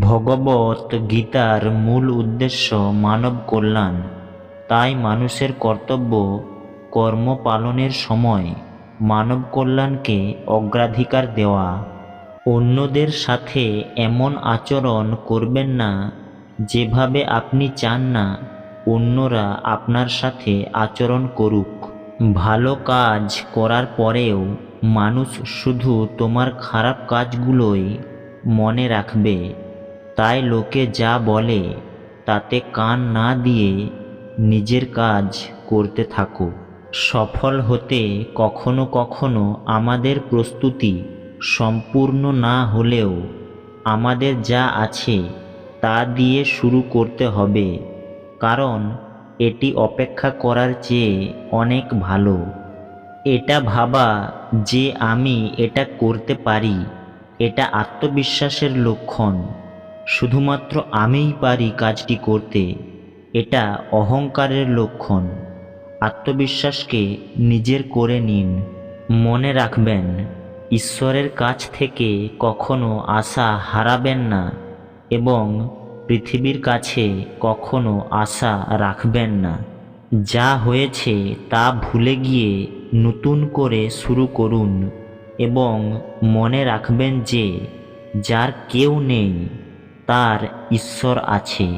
ভগবত গীতার মূল উদ্দেশ্য মানব কল্যাণ। তাই মানুষের কর্তব্য কর্ম পালনের সময় মানব কল্যাণকে অগ্রাধিকার দেওয়া। অন্যদের সাথে এমন আচরণ করবেন না, যেভাবে আপনি চান না, অন্যরা আপনার সাথে আচরণ করুক। ভালো কাজ করার পরেও মানুষ শুধু তোমার খারাপ কাজগুলোই মনে রাখবে। তাই লোকে যা বলে, তাতে কান না দিয়ে নিজের কাজ করতে থাকো। সফল হতে কখনো কখনো আমাদের প্রস্তুতি সম্পূর্ণ না হলেও আমাদের যা আছে তা দিয়ে শুরু করতে হবে, কারণ এটি অপেক্ষা করার চেয়ে অনেক ভালো। এটা ভাবা যে আমি এটা করতে পারি, এটা আত্মবিশ্বাসের লক্ষণ। শুধুমাত্র আমিই পারি কাজটি করতে, এটা অহংকারের লক্ষণ। আত্মবিশ্বাসকে নিজের করে নিন। মনে রাখবেন, ঈশ্বরের কাছ থেকে কখনো আশা হারাবেন না এবং পৃথিবীর কাছে কখনো আশা রাখবেন না। যা হয়েছে তা ভুলে গিয়ে নতুন করে শুরু করুন এবং মনে রাখবেন যে, যার কেউ নেই। তার ঈশ্বর আছে।